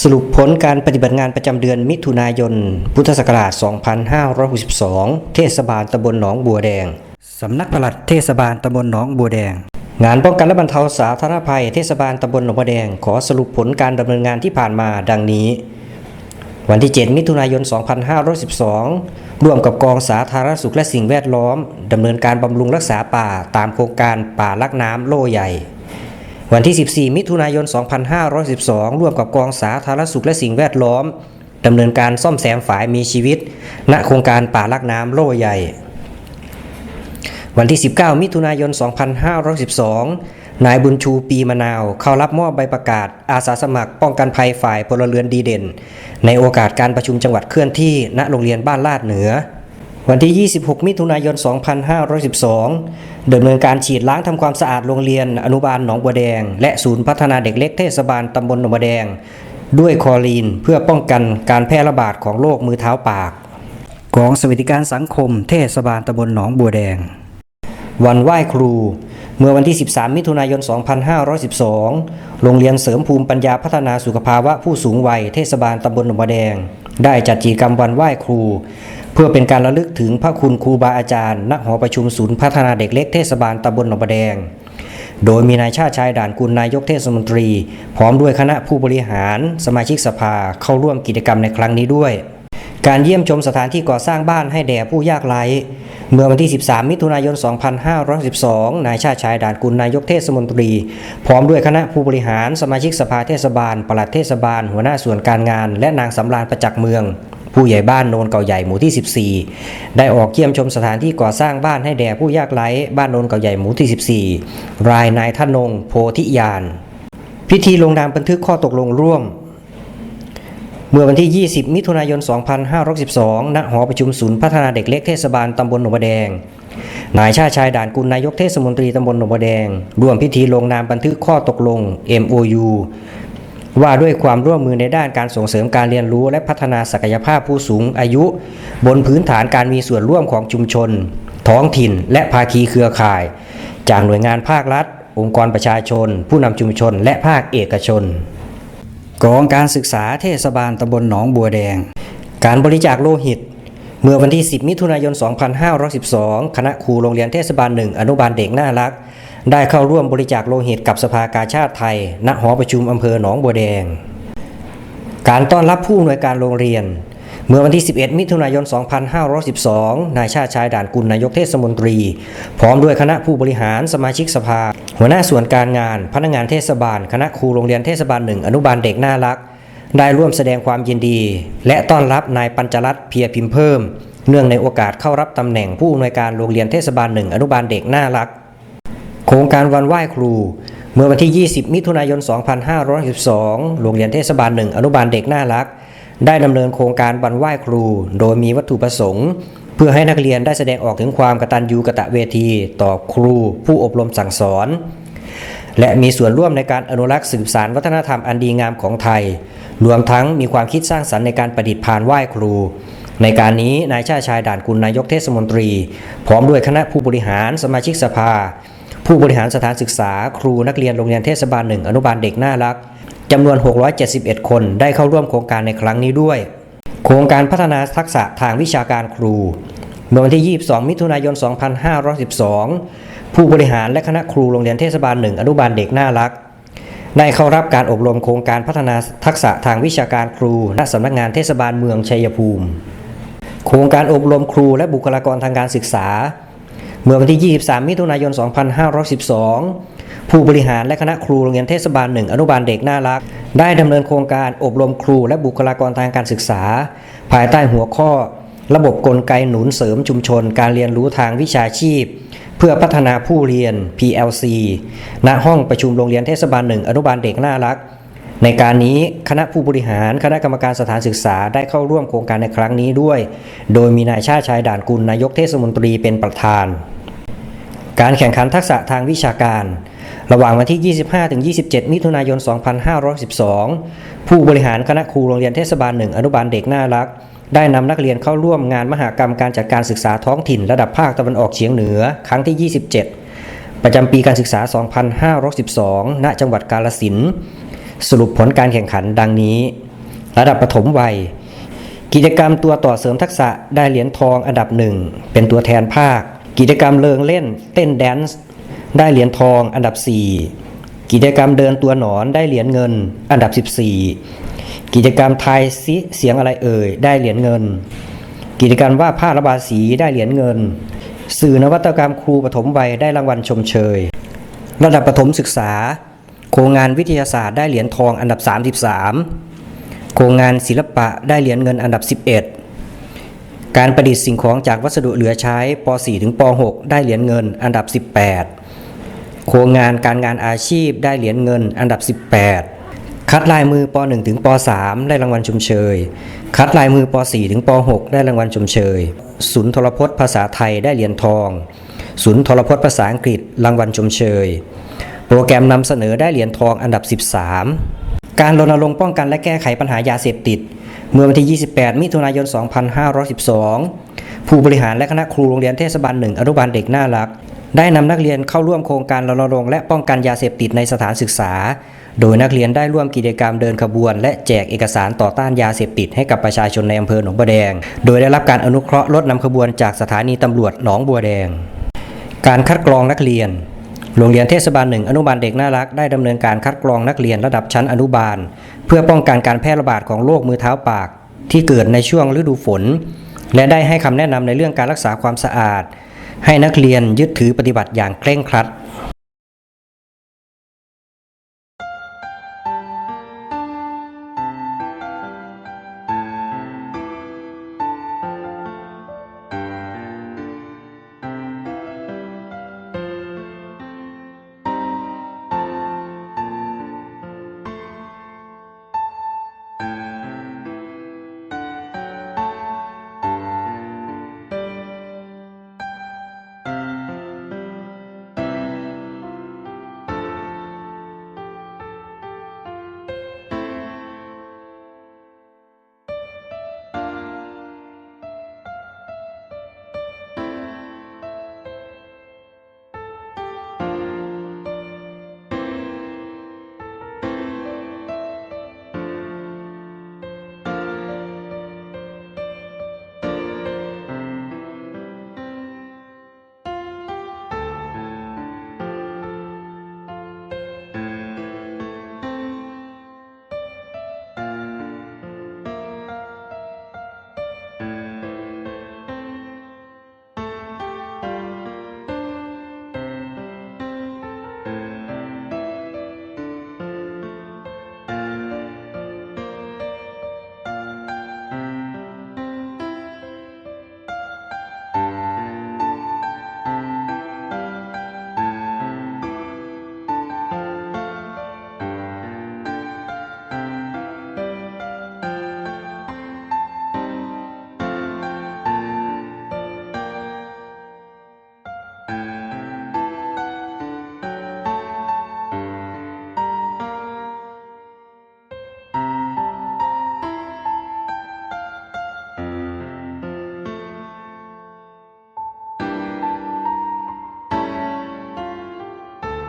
สรุปผลการปฏิบัติงานประจำเดือนมิถุนายน พุทธศักราช 2562 เทศบาลตำบลหนองบัวแดง สำนักปลัดเทศบาลตำบลหนองบัวแดง งานป้องกันและบรรเทาสาธารณภัยเทศบาลตำบลหนองบัวแดง ขอสรุปผลการดำเนินงานที่ผ่านมาดังนี้ วันที่ 7 มิถุนายน 2512 ร่วมกับกองสาธารณสุขและสิ่งแวดล้อมดำเนินการบำรุงรักษาป่าตามโครงการป่าลักน้ำโล่ใหญ่ วันที่ 14 มิถุนายน 2512 ร่วมกับกองสาธารณสุขและสิ่งแวดล้อมดำเนินการซ่อมแซมฝายมีชีวิต ณโครงการป่าลักน้ำโล่ใหญ่ วันที่ 19 มิถุนายน 2512 นายบุญชูปีมะนาว เข้ารับมอบใบประกาศ อาสาสมัคร ป้องกันภัยฝ่ายพลเรือนดีเด่น ในโอกาสการประชุมจังหวัดเคลื่อนที่ณโรงเรียนบ้านลาดเหนือ วันที่ 26 มิถุนายน 2512ดำเนินการฉีดล้างทำความสะอาดโรงเรียนอนุบาลหนองบัวแดง และศูนย์พัฒนาเด็กเล็กเทศบาลตำบลหนองบัวแดง ด้วยคอรีนเพื่อป้องกันการแพร่ระบาดของโรคมือเท้าปากกองสวัสดิการสังคมเทศบาลตำบลหนองบัวแดง วันไหว้ครู เมื่อวันที่ 13 มิถุนายน 2512 โรงเรียนเสริมภูมิปัญญาพัฒนาสุขภาวะผู้สูงวัยเทศบาลตำบลหนองบัวแดง ได้จัดกิจกรรมวันไหว้ครู เพื่อเป็นการระลึกถึงพระคุณครูบาอาจารย์ณหอประชุมศูนย์พัฒนาเด็กเล็กเทศบาลตำบลหนองบัวแดง โดยมีนายชาติชายด่านกุลนายกเทศมนตรี พร้อมด้วยคณะผู้บริหาร สมาชิกสภาเข้าร่วมกิจกรรมในครั้งนี้ด้วย การเยี่ยมชมสถานที่ก่อสร้างบ้านให้แด่ผู้ยากไร้เมื่อวันที่ 13 มิถุนายน 2512 นายชาติชายด่านกุลนายกเทศมนตรี พร้อมด้วยคณะผู้บริหาร สมาชิกสภาเทศบาล ปลัดเทศบาล หัวหน้าส่วนการงาน และนางสำราญประจักษ์เมือง ผู้ใหญ่บ้านโนนเก่าใหญ่หมู่ที่ 14 ได้ออกเยี่ยมชมสถานที่ก่อสร้างบ้านให้แด่ผู้ยากไร้บ้านโนนเก่าใหญ่หมู่ที่ 14 รายนายท่านงโพธิยาน พิธีลงนามบันทึกข้อตกลงร่วม เมื่อวันที่ 20 มิถุนายน 2512ณหอประชุมศูนย์พัฒนาเด็กเล็กเทศบาลตำบลหนองบัวแดงนายชาชายด่านกุลนายกเทศมนตรีตำบลหนองบัวแดงร่วมพิธีลงนามบันทึกข้อตกลง MOU ว่าด้วยความร่วมมือในด้านการส่งเสริมการเรียนรู้และพัฒนาศักยภาพผู้สูงอายุ บนพื้นฐานการมีส่วนร่วมของชุมชน ท้องถิ่น และภาคีเครือข่าย จากหน่วยงานภาครัฐ องค์กรประชาชน ผู้นำชุมชน และภาคเอกชนกองการศึกษาเทศบาลตำบลหนองบัวแดง การบริจาคโลหิต เมื่อวันที่ 10 มิถุนายน 2512 คณะครูโรงเรียนเทศบาลหนึ่งอนุบาลเด็กน่ารัก ได้เข้าร่วมบริจาคโลหิตกับสภากาชาติไทย ณ หอประชุมอำเภอหนองบัวแดง การต้อนรับผู้อำนวยการโรงเรียน เมื่อวันที่ 11 มิถุนายน 2512 นายชาติชายด่านกุลนายกเทศมนตรี พร้อมด้วยคณะผู้บริหารสมาชิกสภา หัวหน้าส่วนการงาน พนักงานเทศบาล คณะครูโรงเรียนเทศบาลหนึ่งอนุบาลเด็กน่ารัก ได้ร่วมแสดงความยินดี และต้อนรับนายปัญจรัตน์เพียรพิมพ์เพิ่ม เนื่องในโอกาสเข้ารับตำแหน่งผู้อำนวยการโรงเรียนเทศบาลหนึ่งอนุบาลเด็กน่ารัก โครงการวันไหว้ครู เมื่อวันที่ 20 มิถุนายน 2512โรงเรียนเทศบาลหนึ่งอนุบาลเด็กน่ารัก ได้ดำเนินโครงการวันไหว้ครู โดยมีวัตถุประสงค์ เพื่อให้นักเรียนได้แสดงออกถึงความกตัญญูกะตะเวที ต่อครู ผู้อบรมสั่งสอน และมีส่วนร่วมในการอนุรักษ์สืบสานวัฒนธรรมอันดีงามของไทย รวมทั้งมีความคิดสร้างสรรค์ในการประดิษฐ์พานไหว้ครูในการนี้นายชาติชายด่านกุลนายกเทศมนตรี พร้อมด้วยคณะผู้บริหารสมาชิกสภา ผู้บริหารสถานศึกษา ครูนักเรียนโรงเรียนเทศบาลหนึ่งอนุบาลเด็กน่ารักจำนวน 671 คนได้เข้าร่วมโครงการในครั้งนี้ด้วย โครงการพัฒนาทักษะทางวิชาการครู เมื่อวันที่ 22 มิถุนายน 2512 ผู้บริหารและคณะครูโรงเรียนเทศบาลหนึ่งอนุบาลเด็กน่ารักได้เข้ารับการอบรมโครงการพัฒนาทักษะทางวิชาการครูณสำนักงานเทศบาลเมืองชัยภูมิ โครงการอบรมครูและบุคลากรทางการศึกษา เมื่อวันที่ 23 มิถุนายน 2512 ผู้บริหารและคณะครูโรงเรียนเทศบาลหนึ่งอนุบาลเด็กน่ารัก ได้ดำเนินโครงการอบรมครูและบุคลากรทางการศึกษา ภายใต้หัวข้อ ระบบกลไกหนุนเสริมชุมชน การเรียนรู้ทางวิชาชีพ เพื่อพัฒนาผู้เรียน PLC ณห้องประชุมโรงเรียนเทศบาลหนึ่งอนุบาลเด็กน่ารัก ในการนี้คณะผู้บริหารคณะกรรมการสถานศึกษาได้เข้าร่วมโครงการในครั้งนี้ด้วย โดยมีนายชาติชายด่านกุลนายกเทศมนตรีเป็นประธาน การแข่งขันทักษะทางวิชาการ ระหว่างวันที่ 25-27 มิถุนายน 2512 ผู้บริหารคณะครูโรงเรียนเทศบาลหนึ่งอนุบาลเด็กน่ารัก ได้นำนักเรียนเข้าร่วมงานมหากรรมการจัดการศึกษาท้องถิ่นระดับภาคตะวันออกเฉียงเหนือ ครั้งที่ 27 ประจำปีการศึกษา 2512 ณ จังหวัดกาฬสิน สรุปผลการแข่งขันดังนี้ ระดับปฐมวัย กิจกรรมตัวต่อเสริมทักษะได้เหรียญทองอันดับหนึ่งเป็นตัวแทนภาค กิจกรรมเลิงเล่น เต้นแดนซ์ได้เหรียญทองอันดับ 4 กิจกรรมเดินตัวหนอนได้เหรียญเงินอันดับ 14 กิจกรรมทายซิเสียงอะไรเอ่ยได้เหรียญเงิน กิจกรรมวาดภาพระบายสีได้เหรียญเงิน สื่อนวัตกรรมครูปฐมวัยได้รางวัลชมเชย ระดับประถมศึกษา โครงงานวิทยาศาสตร์ได้เหรียญทองอันดับ 33 โครงงานศิลปะได้เหรียญเงินอันดับ 11 การประดิษฐ์สิ่งของจากวัสดุเหลือใช้ป .4 ถึงป .6 ได้เหรียญเงิน อันดับ 18 โครงงานการงานอาชีพได้เหรียญเงิน อันดับ 18 คัดลายมือป .1 ถึงป .3 ได้รางวัลชมเชย คัดลายมือป .4 ถึงป .6 ได้รางวัลชมเชย ศูนย์ทรพจน์ภาษาไทยได้เหรียญทอง ศูนย์ทรพจน์ภาษาอังกฤษรางวัลชมเชย โปรแกรมนำเสนอได้เหรียญทองอันดับ 13 การรณรงค์ป้องกันและแก้ไขปัญหายาเสพติด เมื่อวันที่ 28 มิถุนายน 2512 ผู้บริหารและคณะครูโรงเรียนเทศบาลหนึ่งอนุบาลเด็กน่ารัก ได้นำนักเรียนเข้าร่วมโครงการรณรงค์และป้องกันยาเสพติดในสถานศึกษา โดยนักเรียนได้ร่วมกิจกรรมเดินขบวน และแจกเอกสารต่อต้านยาเสพติดให้กับประชาชนในอำเภอหนองบัวแดง โดยได้รับการอนุเคราะห์รถนำขบวนจากสถานีตำรวจหนองบัวแดง การคัดกรองนักเรียน โรงเรียนเทศบาลหนึ่งอนุบาลเด็กน่ารักได้ดำเนินการคัดกรองนักเรียนระดับชั้นอนุบาล เพื่อป้องกันการแพร่ระบาดของโรคมือเท้าปาก ที่เกิดในช่วงฤดูฝน และได้ให้คำแนะนำในเรื่องการรักษาความสะอาด ให้นักเรียนยึดถือปฏิบัติอย่างเคร่งครัด